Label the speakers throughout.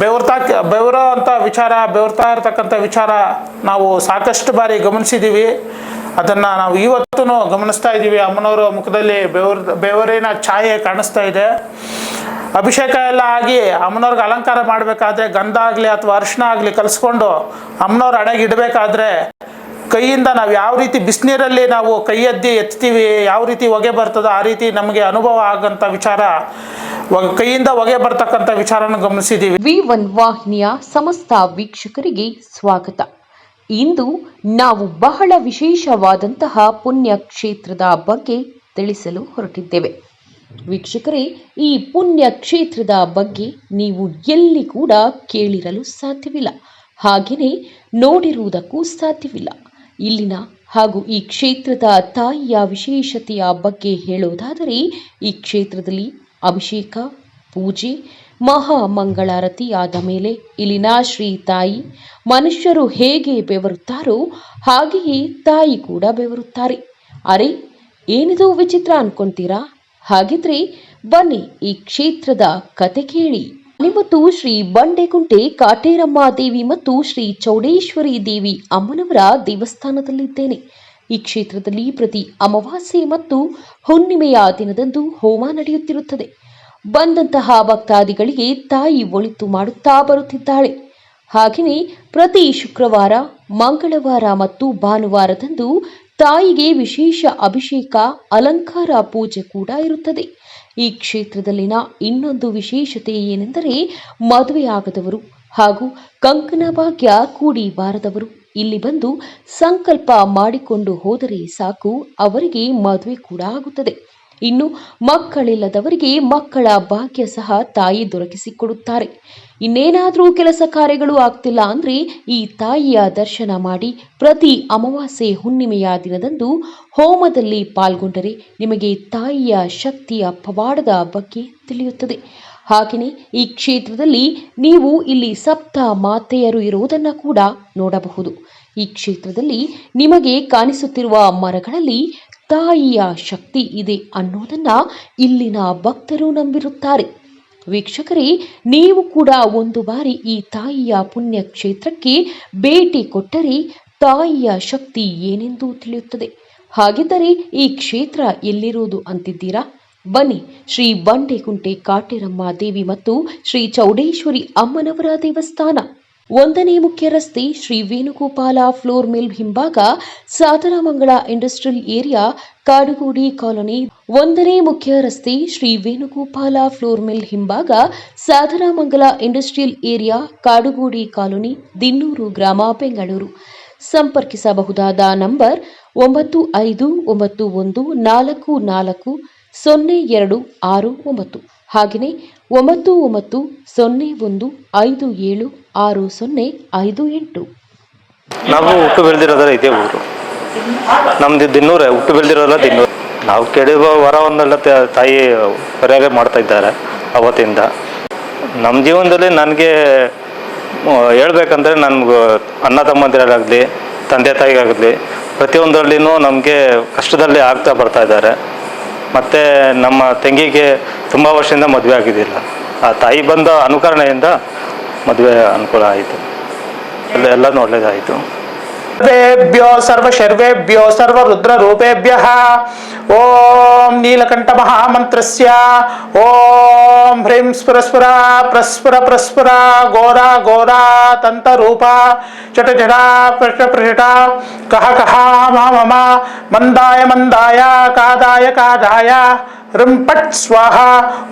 Speaker 1: ಬೆವರ್ತಾ ಬೆವರೋ ಅಂತ ವಿಚಾರ, ಬೆವರ್ತಾ ಇರತಕ್ಕಂಥ ವಿಚಾರ ನಾವು ಸಾಕಷ್ಟು ಬಾರಿ ಗಮನಿಸಿದ್ದೀವಿ ಅದನ್ನು ನಾವು ಇವತ್ತೂ ಗಮನಿಸ್ತಾ ಇದ್ದೀವಿ ಅಮ್ಮನವರ ಮುಖದಲ್ಲಿ ಬೆವರ್, ಬೆವರಿನ ಛಾಯೆ ಕಾಣಿಸ್ತಾ ಇದೆ. ಅಭಿಷೇಕ ಎಲ್ಲ ಆಗಿ ಅಮ್ಮನವ್ರಿಗೆ ಅಲಂಕಾರ ಮಾಡಬೇಕಾದ್ರೆ ಗಂಧ ಆಗಲಿ ಅಥವಾ ಅರಿಶಿನ ಆಗಲಿ ಕಲಿಸ್ಕೊಂಡು ಅಮ್ಮನವ್ರ ಹಣೆಗೆ ಇಡಬೇಕಾದ್ರೆ ಕೈಯಿಂದ ನಾವು ಯಾವ ರೀತಿ ಬಿಸಿನೀರಲ್ಲಿ ನಾವು ಕೈ ಎದ್ದಿ ಎತ್ತೀವಿ, ಯಾವ ರೀತಿ ಹೊಗೆ ಬರ್ತದೋ ಆ ರೀತಿ ನಮಗೆ ಅನುಭವ ಆಗಂತ ವಿಚಾರ ಕೈಯಿಂದ ಹೊಗೆ ಬರ್ತಕ್ಕಂಥ ವಿಚಾರನ ಗಮನಿಸಿದ್ದೀವಿ
Speaker 2: ವಿ ಒನ್ ವಾಹಿನಿಯ ಸಮಸ್ತ ವೀಕ್ಷಕರಿಗೆ ಸ್ವಾಗತ. ಇಂದು ನಾವು ಬಹಳ ವಿಶೇಷವಾದಂತಹ ಪುಣ್ಯ ಕ್ಷೇತ್ರದ ಬಗ್ಗೆ ತಿಳಿಸಲು ಹೊರಟಿದ್ದೇವೆ. ವೀಕ್ಷಕರೇ, ಈ ಪುಣ್ಯ ಕ್ಷೇತ್ರದ ಬಗ್ಗೆ ನೀವು ಎಲ್ಲಿ ಕೂಡ ಕೇಳಿರಲು ಸಾಧ್ಯವಿಲ್ಲ. ಹಾಗೆಯೇ ನೋಡಿರುವುದಕ್ಕೂ ಸಾಧ್ಯವಿಲ್ಲ. ಇಲ್ಲಿನ ಹಾಗೂ ಈ ಕ್ಷೇತ್ರದ ತಾಯಿಯ ವಿಶೇಷತೆಯ ಬಗ್ಗೆ ಹೇಳುವುದಾದರೆ, ಈ ಕ್ಷೇತ್ರದಲ್ಲಿ ಅಭಿಷೇಕ, ಪೂಜೆ ಮಹಾ ಮಂಗಳಾರತಿ ಆದ ಮೇಲೆ ಇಲ್ಲಿನ ಶ್ರೀ ತಾಯಿ ಮನುಷ್ಯರು ಹೇಗೆ ಬೆವರುತ್ತಾರೋ, ಹಾಗೆಯೇ ತಾಯಿ ಕೂಡ ಬೆವರುತ್ತಾರೆ. ಅರೆ, ಏನಿದು ವಿಚಿತ್ರ ಅನ್ಕೊಂತೀರಾ? ಹಾಗಿದ್ರೆ ಬನ್ನಿ ಈ ಕ್ಷೇತ್ರದ ಕತೆ ಕೇಳಿ. ಇವತ್ತು ಶ್ರೀ ಬಂಡೆಗುಂಟೆ ಕಾಟೇರಮ್ಮ ದೇವಿ ಮತ್ತು ಶ್ರೀ ಚೌಡೇಶ್ವರಿ ದೇವಿ ಅಮ್ಮನವರ ದೇವಸ್ಥಾನದಲ್ಲಿದ್ದೇನೆ. ಈ ಕ್ಷೇತ್ರದಲ್ಲಿ ಪ್ರತಿ ಅಮಾವಾಸ್ಯೆ ಮತ್ತು ಹುಣ್ಣಿಮೆಯ ದಿನದಂದು ಹೋಮ ನಡೆಯುತ್ತಿರುತ್ತದೆ. ಬಂದಂತಹ ಭಕ್ತಾದಿಗಳಿಗೆ ತಾಯಿ ಒಳಿತು ಮಾಡುತ್ತಾ ಬರುತ್ತಿದ್ದಾಳೆ. ಹಾಗೆಯೇ ಪ್ರತಿ ಶುಕ್ರವಾರ, ಮಂಗಳವಾರ ಮತ್ತು ಭಾನುವಾರದಂದು ತಾಯಿಗೆ ವಿಶೇಷ ಅಭಿಷೇಕ, ಅಲಂಕಾರ, ಪೂಜೆ ಕೂಡ ಇರುತ್ತದೆ. ಈ ಕ್ಷೇತ್ರದಲ್ಲಿನ ಇನ್ನೊಂದು ವಿಶೇಷತೆ ಏನೆಂದರೆ ಮದುವೆಯಾಗದವರು ಹಾಗೂ ಕಂಕಣ ಭಾಗ್ಯ ಕೂಡಿ ಬಾರದವರು. ಇಲ್ಲಿ ಬಂದು ಸಂಕಲ್ಪ ಮಾಡಿಕೊಂಡು ಹೋದರೆ ಸಾಕು, ಅವರಿಗೆ ಮದುವೆ ಕೂಡ ಆಗುತ್ತದೆ. ಇನ್ನು ಮಕ್ಕಳಿಲ್ಲದವರಿಗೆ ಮಕ್ಕಳ ಭಾಗ್ಯ ಸಹ ತಾಯಿ ದೊರಕಿಸಿಕೊಡುತ್ತಾರೆ. ಇನ್ನೇನಾದರೂ ಕೆಲಸ ಕಾರ್ಯಗಳು ಆಗ್ತಿಲ್ಲ ಅಂದ್ರೆ ಈ ತಾಯಿಯ ದರ್ಶನ ಮಾಡಿ ಪ್ರತಿ ಅಮಾವಾಸ್ಯೆ ಹುಣ್ಣಿಮೆಯ ದಿನದಂದು ಹೋಮದಲ್ಲಿ ಪಾಲ್ಗೊಂಡರೆ ನಿಮಗೆ ತಾಯಿಯ ಶಕ್ತಿಯ ಪವಾಡದ ಬಗ್ಗೆ ತಿಳಿಯುತ್ತದೆ. ಹಾಗೆಯೇ ಈ ಕ್ಷೇತ್ರದಲ್ಲಿ ನೀವು ಇಲ್ಲಿ ಸಪ್ತ ಮಾತೆಯರು ಇರುವುದನ್ನು ಕೂಡ ನೋಡಬಹುದು. ಈ ಕ್ಷೇತ್ರದಲ್ಲಿ ನಿಮಗೆ ಕಾಣಿಸುತ್ತಿರುವ ಮರಗಳಲ್ಲಿ ತಾಯಿಯ ಶಕ್ತಿ ಇದೆ ಅನ್ನೋದನ್ನ ಇಲ್ಲಿನ ಭಕ್ತರು ನಂಬಿರುತ್ತಾರೆ. ವೀಕ್ಷಕರೇ, ನೀವು ಕೂಡ ಒಂದು ಬಾರಿ ಈ ತಾಯಿಯ ಪುಣ್ಯ ಕ್ಷೇತ್ರಕ್ಕೆ ಭೇಟಿ ಕೊಟ್ಟರೆ ತಾಯಿಯ ಶಕ್ತಿ ಏನೆಂದು ತಿಳಿಯುತ್ತದೆ? ಹಾಗಿದ್ದರೆ ಈ ಕ್ಷೇತ್ರ ಎಲ್ಲಿರುವುದು ಅಂತಿದ್ದೀರಾ? ಬನ್ನಿ, ಶ್ರೀ ಬಂಡೆಕುಂಟೆ ಕಾಟೇರಮ್ಮ ದೇವಿ ಮತ್ತು ಶ್ರೀ ಚೌಡೇಶ್ವರಿ ಅಮ್ಮನವರ ದೇವಸ್ಥಾನ. ಒಂದನೇ ಮುಖ್ಯ ರಸ್ತೆ ಶ್ರೀ ವೇಣುಗೋಪಾಲ ಫ್ಲೋರ್ ಮಿಲ್ ಹಿಂಭಾಗ Sataramangala industrial area, Kadugodi colony. ಒಂದನೇ ಮುಖ್ಯ ರಸ್ತೆ ಶ್ರೀ ವೇಣುಗೋಪಾಲ ಫ್ಲೋರ್ ಮಿಲ್ ಹಿಂಭಾಗ Sadaramangala industrial area, Kadugodi colony, Dinnur ಗ್ರಾಮ, ಬೆಂಗಳೂರು. ಸಂಪರ್ಕಿಸಬಹುದಾದ ನಂಬರ್ ಒಂಬತ್ತು ಐದು ಒಂಬತ್ತು ಒಂದು ನಾಲ್ಕು ನಾಲ್ಕು ಸೊನ್ನೆ ಎರಡು ಆರು ಒಂಬತ್ತು. ಹಾಗೆಯೇ ಒಂಬತ್ತು ಒಂಬತ್ತು ಸೊನ್ನೆ ಒಂದು ಐದು ಏಳು ಆರು ಸೊನ್ನೆ ಐದು ಎಂಟು.
Speaker 3: ನಾವು ಹುಟ್ಟು ಬೆಳೆದಿರೋದಲ್ಲ ಇದೇ ಊರು. ನಮ್ದು ದಿನ್ನೂರೇ ಹುಟ್ಟು ಬೆಳೆದಿರೋಲ್ಲ ದಿನ್ನೂರು ನಾವು ಕೆಡುವ ವರವನ್ನೆಲ್ಲ ತಾಯಿ ಸರಿಯಾಗಿ ಮಾಡ್ತಾ ಇದ್ದಾರೆ ಅವತ್ತಿಂದ. ನಮ್ಮ ಜೀವನದಲ್ಲಿ ನನಗೆ ಹೇಳ್ಬೇಕಂದ್ರೆ ನನ್ಗೆ ಅಣ್ಣ ತಮ್ಮಂದಿರಾಗಲಿ, ತಂದೆ ತಾಯಿಗಾಗಲಿ ಪ್ರತಿಯೊಂದರಲ್ಲಿನೂ ನಮಗೆ ಕಷ್ಟದಲ್ಲಿ ಆಗ್ತಾ ಬರ್ತಾ ಇದ್ದಾರೆ. ಮತ್ತು ನಮ್ಮ ತಂಗಿಗೆ ತುಂಬ ವರ್ಷದಿಂದ ಮದುವೆ ಆಗಿದ್ದಿಲ್ಲ. ಆ ತಾಯಿ ಬಂದ ಅನುಕರಣೆಯಿಂದ ಮದುವೆ ಅನುಕೂಲ ಆಯಿತು. ಎಲ್ಲ ಒಳ್ಳೆಯದಾಯಿತು
Speaker 1: सर्वेभ्यो, सर्वशर्वेभ्यो, सर्वरुद्ररूपेभ्यः। ॐ नीलकण्ठमहामन्त्रस्य। ॐ ह्रीं स्फुरस्फुरा प्रस्फुर प्रस्फुरा घोरा घोरा तन्तरूपा चटजटा पृष्टपृषटा कः कः मम मन्दाय मन्दाय कादाय कादाय। ಪ್ರಚಟ ಕಹ ಕಹ ಮ ಮಮ ಮಂದಾಯ ಮಂದಾಯ ಕಾದಾಯ ಕಾದಾಯ ಋಂಪಟ್ ಸ್ವಾಹ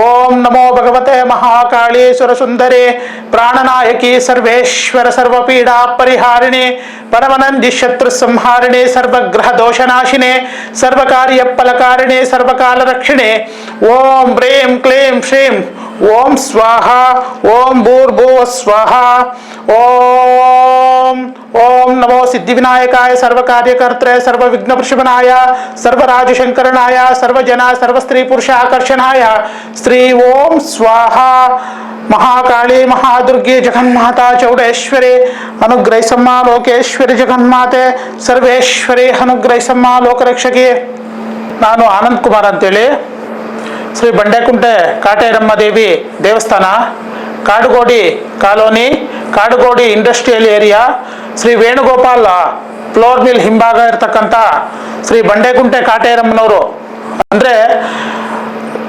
Speaker 1: ಓಂ ನಮೋ ಭಗವತೆ ಮಹಾಕಾಳೀಶ್ವರ ಸುಂದರಿ ಪ್ರಾಣನಾಯಕಿ ಸರ್ವೇಶ್ವರ ಸರ್ವಪೀಡಾ ಪರಿಹಾರಿಣಿ ಪರಮನಂದಿ ಶತ್ರು ಸಂಹಾರಿಣಿ ಸರ್ವಗ್ರಹ ದೋಷನಾಶಿನಿ ಸರ್ವಕಾರ್ಯ ಫಲಕಾರಿಣಿ ಸರ್ವಕಾಲ ರಕ್ಷಿಣೆ ಓಂ ಹ್ರೀಂ ಕ್ಲೀಂ ಶ್ರೀಂ ಓಂ ಸ್ವಾಹ ಓಂ ಭೂರ್ಭುವ ಸ್ವಾಹ ಓಂ ಓಂ ನಮೋ ಸಿದ್ಧಿವಿನಾಯಕಾಯ ಸರ್ವಕಾರ್ಯಕರ್ತ್ರೆ ಸರ್ವವಿಘ್ನಪೃಷಭನಾಯ ಸರ್ವರಾಜಶಂಕರನಾಯ ಸರ್ವಜನ ಸರ್ವಸ್ತ್ರೀ ಪುರುಷ ಆಕರ್ಷಣಾಯ ಶ್ರೀ ಓಂ ಸ್ವಾಹ ಮಹಾಕಾಳಿ ಮಹಾದುರ್ಗೆ ಜಗನ್ಮಾತಾ ಚೌಡೇಶ್ವರಿ ಅನುಗ್ರಹಿಸಮ್ಮ ಲೋಕೇಶ್ವರಿ ಜಗನ್ಮಾತೆ ಸರ್ವೇಶ್ವರಿ ಅನುಗ್ರಹಿಸಮ್ಮ ಲೋಕರಕ್ಷಕಿ ನಾನು ಆನಂದ್ ಕುಮಾರ್ ಅಂತೇಳಿ ಶ್ರೀ ಬಂಡೆಕುಂಟೆ ಕಾಟೇರಮ್ಮ ದೇವಿ ದೇವಸ್ಥಾನ, Kadugodi colony, Kadugodi industrial area, Shri Venugopal flour mill ಹಿಂಭಾಗ ಇರತಕ್ಕಂಥ ಶ್ರೀ ಬಂಡೆಕುಂಟೆ ಕಾಟೇರಮ್ಮನವರು. ಅಂದರೆ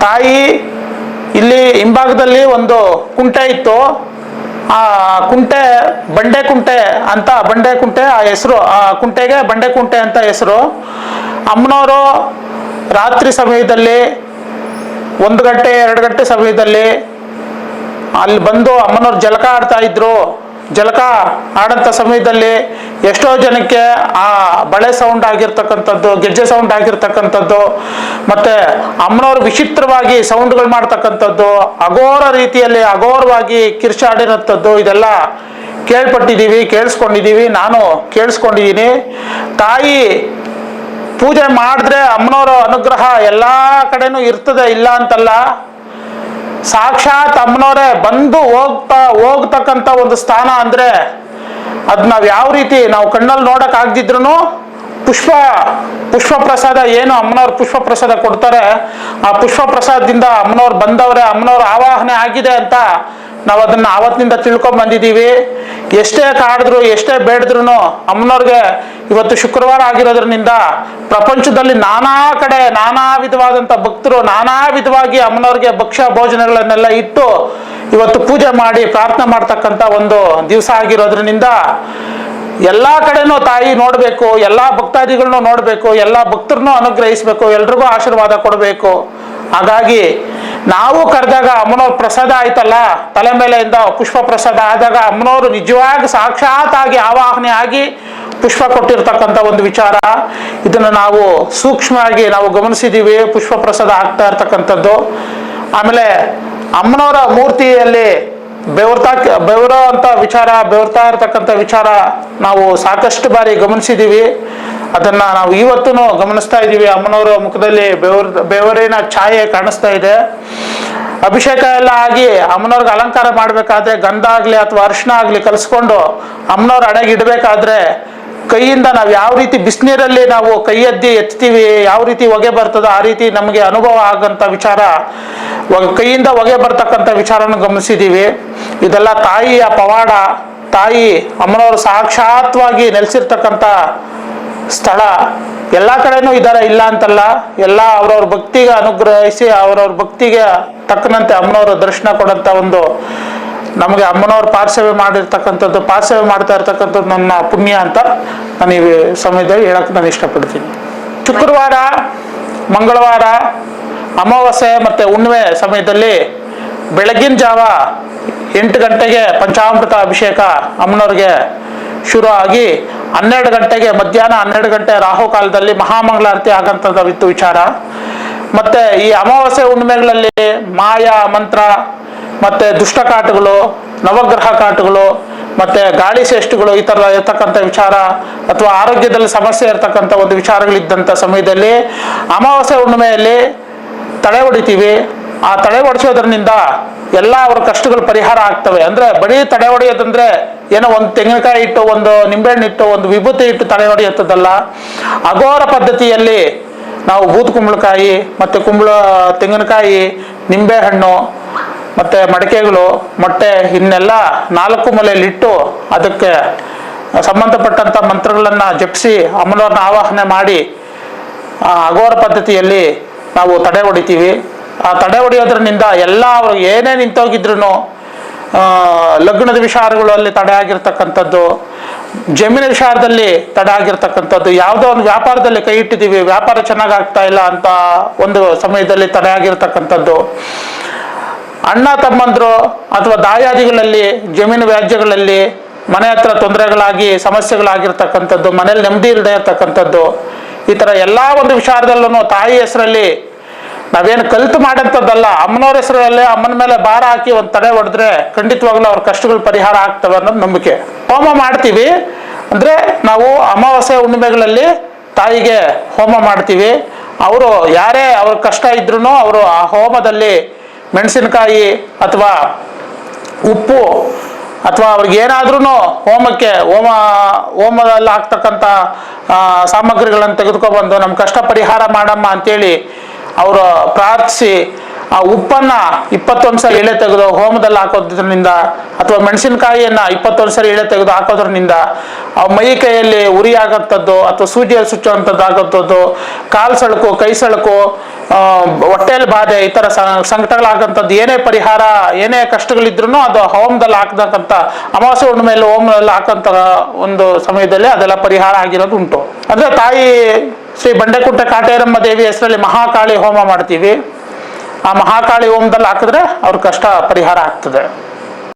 Speaker 1: ತಾಯಿ ಇಲ್ಲಿ ಹಿಂಭಾಗದಲ್ಲಿ ಒಂದು ಕುಂಟೆ ಇತ್ತು. ಆ ಕುಂಟೆ ಬಂಡೆ ಕುಂಟೆ ಅಂತ ಬಂಡೆ ಕುಂಟೆ ಆ ಹೆಸರು, ಆ ಕುಂಟೆಗೆ ಬಂಡೆ ಕುಂಟೆ ಅಂತ ಹೆಸರು. ಅಮ್ಮನವರು ರಾತ್ರಿ ಸಮಯದಲ್ಲಿ ಒಂದು ಗಂಟೆ, ಎರಡು ಗಂಟೆ ಸಮಯದಲ್ಲಿ ಅಲ್ಲಿ ಬಂದು ಅಮ್ಮನವ್ರು ಜಲಕ ಆಡ್ತಾ ಇದ್ರು. ಜಲಕ ಆಡಂತ ಸಮಯದಲ್ಲಿ ಎಷ್ಟೋ ಜನಕ್ಕೆ ಆ ಬಳೆ ಸೌಂಡ್ ಆಗಿರ್ತಕ್ಕಂಥದ್ದು, ಗೆಜ್ಜೆ ಸೌಂಡ್ ಆಗಿರ್ತಕ್ಕಂಥದ್ದು, ಮತ್ತೆ ಅಮ್ಮನವ್ರು ವಿಚಿತ್ರವಾಗಿ ಸೌಂಡ್ಗಳು ಮಾಡ್ತಕ್ಕಂಥದ್ದು, ಅಘೋರ ರೀತಿಯಲ್ಲಿ ಅಘೋರವಾಗಿ ಕಿರ್ಚಾಡಿರೋಂಥದ್ದು ಇದೆಲ್ಲ ಕೇಳ್ಪಟ್ಟಿದ್ದೀವಿ, ಕೇಳಿಸ್ಕೊಂಡಿದ್ದೀವಿ. ನಾನು ಕೇಳಿಸ್ಕೊಂಡಿದ್ದೀನಿ. ತಾಯಿ ಪೂಜೆ ಮಾಡಿದ್ರೆ ಅಮ್ಮನವರ ಅನುಗ್ರಹ ಎಲ್ಲ ಕಡೆನೂ ಇರ್ತದೆ, ಇಲ್ಲ ಅಂತಲ್ಲ. ಸಾಕ್ಷಾತ್ ಅಮ್ಮನವರೇ ಬಂದು ಹೋಗ್ತಾ, ಹೋಗ್ತಕ್ಕಂಥ ಒಂದು ಸ್ಥಾನ ಅಂದ್ರೆ ಅದು ನಾವು ಯಾವ ರೀತಿ ನಾವು ಕಣ್ಣಲ್ಲಿ ನೋಡಕ್ ಪುಷ್ಪ ಪುಷ್ಪ ಪ್ರಸಾದ ಏನು ಅಮ್ಮನವ್ರು ಪುಷ್ಪ ಪ್ರಸಾದ ಕೊಡ್ತಾರೆ, ಆ ಪುಷ್ಪ ಪ್ರಸಾದದಿಂದ ಅಮ್ಮನವ್ರು ಬಂದವ್ರೆ, ಅಮ್ಮನವ್ರ ಆವಾಹನೆ ಆಗಿದೆ ಅಂತ ನಾವು ಅದನ್ನ ಆವತ್ತಿನಿಂದ ತಿಳ್ಕೊಂಡ್ ಬಂದಿದ್ದೀವಿ. ಎಷ್ಟೇ ಕಾಡಿದ್ರು, ಎಷ್ಟೇ ಬೇಡಿದ್ರು ಅಮ್ಮನವ್ರಿಗೆ ಇವತ್ತು ಶುಕ್ರವಾರ ಆಗಿರೋದ್ರಿಂದ ಪ್ರಪಂಚದಲ್ಲಿ ನಾನಾ ಕಡೆ ನಾನಾ ವಿಧವಾದಂಥ ಭಕ್ತರು, ನಾನಾ ವಿಧವಾಗಿ ಅಮ್ಮನವ್ರಿಗೆ ಭಕ್ಷ್ಯ ಭೋಜನಗಳನ್ನೆಲ್ಲ ಇಟ್ಟು ಇವತ್ತು ಪೂಜೆ ಮಾಡಿ ಪ್ರಾರ್ಥನೆ ಮಾಡ್ತಕ್ಕಂಥ ಒಂದು ದಿವಸ ಆಗಿರೋದ್ರಿಂದ ಎಲ್ಲಾ ಕಡೆನೂ ತಾಯಿ ನೋಡಬೇಕು, ಎಲ್ಲಾ ಭಕ್ತಾದಿಗಳನ್ನೂ ನೋಡಬೇಕು, ಎಲ್ಲಾ ಭಕ್ತರನ್ನೂ ಅನುಗ್ರಹಿಸಬೇಕು, ಎಲ್ರಿಗೂ ಆಶೀರ್ವಾದ ಕೊಡಬೇಕು. ಹಾಗಾಗಿ ನಾವು ಕರೆದಾಗ ಅಮ್ಮನವ್ರ ಪ್ರಸಾದ ಆಯ್ತಲ್ಲ, ತಲೆ ಮೇಲೆಯಿಂದ ಪುಷ್ಪ ಪ್ರಸಾದ ಆದಾಗ ಅಮ್ಮನವರು ನಿಜವಾಗಿ ಸಾಕ್ಷಾತ್ ಆಗಿ ಆವಾಹನೆ ಆಗಿ ಪುಷ್ಪ ಕೊಟ್ಟಿರ್ತಕ್ಕಂಥ ಒಂದು ವಿಚಾರ. ಇದನ್ನು ನಾವು ಸೂಕ್ಷ್ಮವಾಗಿ ನಾವು ಗಮನಿಸಿದ್ದೀವಿ ಪುಷ್ಪ ಪ್ರಸಾದ ಆಗ್ತಾ ಇರ್ತಕ್ಕಂಥದ್ದು. ಆಮೇಲೆ ಅಮ್ಮನವರ ಮೂರ್ತಿಯಲ್ಲಿ ಬೆವರ್ತಾ, ಬೆವರೋ ಅಂತ ವಿಚಾರ, ಬೆವರ್ತಾ ಇರ್ತಕ್ಕಂಥ ವಿಚಾರ ನಾವು ಸಾಕಷ್ಟು ಬಾರಿ ಗಮನಿಸಿದ್ದೀವಿ. ಅದನ್ನ ನಾವು ಇವತ್ತೂ ಗಮನಿಸ್ತಾ ಇದ್ದೀವಿ. ಅಮ್ಮನವರ ಮುಖದಲ್ಲಿ ಬೆವರ್, ಬೆವರಿನ ಛಾಯೆ ಕಾಣಿಸ್ತಾ ಇದೆ. ಅಭಿಷೇಕ ಎಲ್ಲ ಆಗಿ ಅಮ್ಮನವ್ರಿಗೆ ಅಲಂಕಾರ ಮಾಡಬೇಕಾದ್ರೆ ಗಂಧ ಆಗಲಿ ಅಥವಾ ಅರಿಶಿನ ಆಗಲಿ ಕಲಿಸ್ಕೊಂಡು ಅಮ್ಮನವ್ರ ಹಣೆಗೆ ಇಡಬೇಕಾದ್ರೆ ಕೈಯಿಂದ ನಾವು ಯಾವ ರೀತಿ ಬಿಸಿನೀರಲ್ಲಿ ನಾವು ಕೈ ಎದ್ದಿ ಎತ್ತೀವಿ, ಯಾವ ರೀತಿ ಹೊಗೆ ಬರ್ತದೋ ಆ ರೀತಿ ನಮಗೆ ಅನುಭವ ಆಗಂತ ವಿಚಾರ ಕೈಯಿಂದ ಹೊಗೆ ಬರ್ತಕ್ಕಂಥ ವಿಚಾರನ ಗಮನಿಸಿದ್ದೀವಿ ಇದೆಲ್ಲ ತಾಯಿಯ ಪವಾಡ, ತಾಯಿ ಅಮ್ಮನವರು ಸಾಕ್ಷಾತ್ವಾಗಿ ನೆಲೆಸಿರ್ತಕ್ಕಂಥ ಸ್ಥಳ. ಎಲ್ಲ ಕಡೆನೂ ಇದ್ದಾರೆ ಇಲ್ಲ ಅಂತಲ್ಲ, ಎಲ್ಲ ಅವ್ರವ್ರ ಭಕ್ತಿಗೆ ಅನುಗ್ರಹಿಸಿ, ಅವ್ರವ್ರ ಭಕ್ತಿಗೆ ತಕ್ಕನಂತೆ ಅಮ್ಮನವರ ದರ್ಶನ ಕೊಡಂತ ಒಂದು ನಮಗೆ ಅಮ್ಮನವ್ರು ಪಾರ್ಸೇವೆ ಮಾಡಿರ್ತಕ್ಕಂಥದ್ದು ಪಾರ್ಸೇವೆ ಮಾಡ್ತಾ ಇರ್ತಕ್ಕಂಥದ್ದು ನನ್ನ ಪುಣ್ಯ ಅಂತ ನಾನು ಈ ಸಮಯದಲ್ಲಿ ಹೇಳಕ್ಕೆ ನಾನು ಇಷ್ಟಪಡ್ತೀನಿ. ಶುಕ್ರವಾರ, ಮಂಗಳವಾರ, ಅಮಾವಾಸ್ಯೆ ಮತ್ತು ಹುಣ್ಣಿಮೆ ಸಮಯದಲ್ಲಿ ಬೆಳಗಿನ ಜಾವ ಎಂಟು ಗಂಟೆಗೆ ಪಂಚಾಮೃತ ಅಭಿಷೇಕ ಅಮ್ಮನವ್ರಿಗೆ ಶುರು ಆಗಿ ಹನ್ನೆರಡು ಗಂಟೆಗೆ ಮಧ್ಯಾಹ್ನ ಹನ್ನೆರಡು ಗಂಟೆ ರಾಹುಕಾಲದಲ್ಲಿ ಮಹಾಮಂಗಳಾರತಿ ಆಗಂಥದ್ದು ವಿಚಾರ. ಮತ್ತೆ ಈ ಅಮಾವಾಸ್ಯೆ ಹುಣ್ಣಿಮೆಗಳಲ್ಲಿ ಮಾಯಾ ಮಂತ್ರ ಮತ್ತೆ ದುಷ್ಟ ಕಾಟಗಳು, ನವಗ್ರಹ ಕಾಟಗಳು, ಮತ್ತೆ ಗಾಳಿ ಶ್ರೇಷ್ಠಗಳು ಈ ತರ ಇರ್ತಕ್ಕಂಥ ವಿಚಾರ ಅಥವಾ ಆರೋಗ್ಯದಲ್ಲಿ ಸಮಸ್ಯೆ ಇರ್ತಕ್ಕಂಥ ಒಂದು ವಿಚಾರಗಳಿದ್ದಂಥ ಸಮಯದಲ್ಲಿ ಅಮಾವಾಸ್ಯ ಹುಣ್ಣಿಮೆಯಲ್ಲಿ ತಡೆ ಹೊಡಿತೀವಿ ಆ ತಡೆ ಹೊಡಿಸೋದ್ರಿಂದ ಎಲ್ಲ ಅವರ ಕಷ್ಟಗಳು ಪರಿಹಾರ ಆಗ್ತವೆ. ಅಂದ್ರೆ ಬರೀ ತಡೆ ಹೊಡೆಯೋದಂದ್ರೆ ಏನೋ ಒಂದು ತೆಂಗಿನಕಾಯಿ ಇಟ್ಟು, ಒಂದು ನಿಂಬೆಹಣ್ಣು ಇಟ್ಟು, ಒಂದು ವಿಭೂತಿ ಇಟ್ಟು ತಡೆ ಹೊಡೆಯುತ್ತದಲ್ಲ ಅಘೋರ ಪದ್ಧತಿಯಲ್ಲಿ ನಾವು ಬೂದ್ ಕುಂಬಳಕಾಯಿ, ಮತ್ತೆ ಕುಂಬಳ, ತೆಂಗಿನಕಾಯಿ, ನಿಂಬೆಹಣ್ಣು ಮತ್ತೆ ಮಡಿಕೆಗಳು, ಮೊಟ್ಟೆ, ಇನ್ನೆಲ್ಲ ನಾಲ್ಕು ಮೂಲೆಯಲ್ಲಿಟ್ಟು ಅದಕ್ಕೆ ಸಂಬಂಧಪಟ್ಟಂತ ಮಂತ್ರಗಳನ್ನ ಜಪಿಸಿ ಅಮ್ಮನವ್ರನ್ನ ಆವಾಹನೆ ಮಾಡಿ, ಆ ಅಘೋರ ಪದ್ಧತಿಯಲ್ಲಿ ನಾವು ತಡೆ ಹೊಡಿತೀವಿ. ಆ ತಡೆ ಹೊಡೆಯೋದ್ರಿಂದ ಎಲ್ಲ ಅವರು ಏನೇ ನಿಂತೋಗಿದ್ರು ಲಗ್ನದ ವಿಚಾರಗಳಲ್ಲಿ ತಡೆ ಆಗಿರ್ತಕ್ಕಂಥದ್ದು ಜಮೀನ ವಿಚಾರದಲ್ಲಿ ತಡೆ ಆಗಿರ್ತಕ್ಕಂಥದ್ದು, ಯಾವುದೋ ಒಂದು ವ್ಯಾಪಾರದಲ್ಲಿ ಕೈ ಇಟ್ಟಿದ್ದೀವಿ, ವ್ಯಾಪಾರ ಚೆನ್ನಾಗಿ ಆಗ್ತಾ ಇಲ್ಲ ಅಂತ ಒಂದು ಸಮಯದಲ್ಲಿ ತಡೆ ಆಗಿರ್ತಕ್ಕಂಥದ್ದು. ಅಣ್ಣ ತಮ್ಮಂದ್ರು ಅಥವಾ ದಾಯಾದಿಗಳಲ್ಲಿ, ಜಮೀನು ವ್ಯಾಜ್ಯಗಳಲ್ಲಿ, ಮನೆ ಹತ್ರ ತೊಂದರೆಗಳಾಗಿ, ಸಮಸ್ಯೆಗಳಾಗಿರ್ತಕ್ಕಂಥದ್ದು, ಮನೇಲಿ ನೆಮ್ಮದಿ ಇಲ್ಲದೆ ಇರ್ತಕ್ಕಂಥದ್ದು, ಈ ಥರ ಎಲ್ಲ ಒಂದು ವಿಚಾರದಲ್ಲೂ ತಾಯಿ ಹೆಸರಲ್ಲಿ ನಾವೇನು ಕಲಿತು ಮಾಡಂಥದ್ದಲ್ಲ, ಅಮ್ಮನವ್ರ ಹೆಸರಲ್ಲಿ ಅಮ್ಮನ ಮೇಲೆ ಭಾರ ಹಾಕಿ ಒಂದು ತಡೆ ಹೊಡೆದ್ರೆ ಖಂಡಿತವಾಗ್ಲೂ ಅವ್ರ ಕಷ್ಟಗಳು ಪರಿಹಾರ ಆಗ್ತವೆ ಅನ್ನೋದು ನಂಬಿಕೆ. ಹೋಮ ಮಾಡ್ತೀವಿ, ಅಂದ್ರೆ ನಾವು ಅಮಾವಾಸ್ಯೆ ಹುಣ್ಣಿಮೆಗಳಲ್ಲಿ ತಾಯಿಗೆ ಹೋಮ ಮಾಡ್ತೀವಿ. ಅವರು ಯಾರೇ ಅವ್ರ ಕಷ್ಟ ಇದ್ರೂ ಅವರು ಆ ಹೋಮದಲ್ಲಿ ಮೆಣಸಿನಕಾಯಿ ಅಥವಾ ಉಪ್ಪು ಅಥವಾ ಅವ್ರಿಗೆ ಏನಾದ್ರೂ ಹೋಮಕ್ಕೆ, ಹೋಮ, ಹೋಮದಲ್ಲಿ ಹಾಕ್ತಕ್ಕಂಥ ಸಾಮಗ್ರಿಗಳನ್ನು ತೆಗೆದುಕೊಬಂದು ನಮ್ಮ ಕಷ್ಟ ಪರಿಹಾರ ಮಾಡಮ್ಮ ಅಂತೇಳಿ ಅವರು ಪ್ರಾರ್ಥಿಸಿ ಆ ಉಪ್ಪನ್ನ ಇಪ್ಪತ್ತೊಂದು ಸರಿ ಎಳೆ ತೆಗೆದು ಹೋಮದಲ್ಲಿ ಹಾಕೋದ್ರಿಂದ ಅಥವಾ ಮೆಣಸಿನಕಾಯಿಯನ್ನ ಇಪ್ಪತ್ತೊಂದು ಸರಿ ಎಳೆ ತೆಗೆದು ಹಾಕೋದ್ರಿಂದ ಆ ಮೈ ಕೈಯಲ್ಲಿ ಉರಿ ಆಗತ್ತದ್ದು ಅಥವಾ ಸೂಜಿಯಲ್ಲಿ ಸುಚ್ಚುವಂಥದ್ದು ಆಗತ್ತದ್ದು ಕಾಲು ಸಳಕು, ಕೈ ಸಳಕು ಹೊಟ್ಟೆಯಲ್ಲಿ ಬಾಧೆ, ಈ ಥರ ಸಂಕಟಗಳಾಗಂಥದ್ದು ಏನೇ ಪರಿಹಾರ, ಏನೇ ಕಷ್ಟಗಳಿದ್ರು ಅದು ಹೋಮದಲ್ಲಿ ಹಾಕ್ತಕ್ಕಂಥ ಅಮಾವಾಸ್ಯ ಹುಣ್ಣಿಮೆಯಲ್ಲಿ ಹೋಮದಲ್ಲಿ ಹಾಕಂತ ಒಂದು ಸಮಯದಲ್ಲಿ ಅದೆಲ್ಲ ಪರಿಹಾರ ಆಗಿರೋದು ಉಂಟು. ಅಂದ್ರೆ ತಾಯಿ ಶ್ರೀ ಬಂಡೆಕುಂಟೆ ಕಾಟೇರಮ್ಮ ದೇವಿ ಹೆಸರಲ್ಲಿ ಮಹಾಕಾಳಿ ಹೋಮ ಮಾಡ್ತೀವಿ. ಆ ಮಹಾಕಾಳಿ ಓಮದಲ್ಲಿ ಹಾಕಿದ್ರೆ ಅವ್ರ ಕಷ್ಟ ಪರಿಹಾರ ಆಗ್ತದೆ.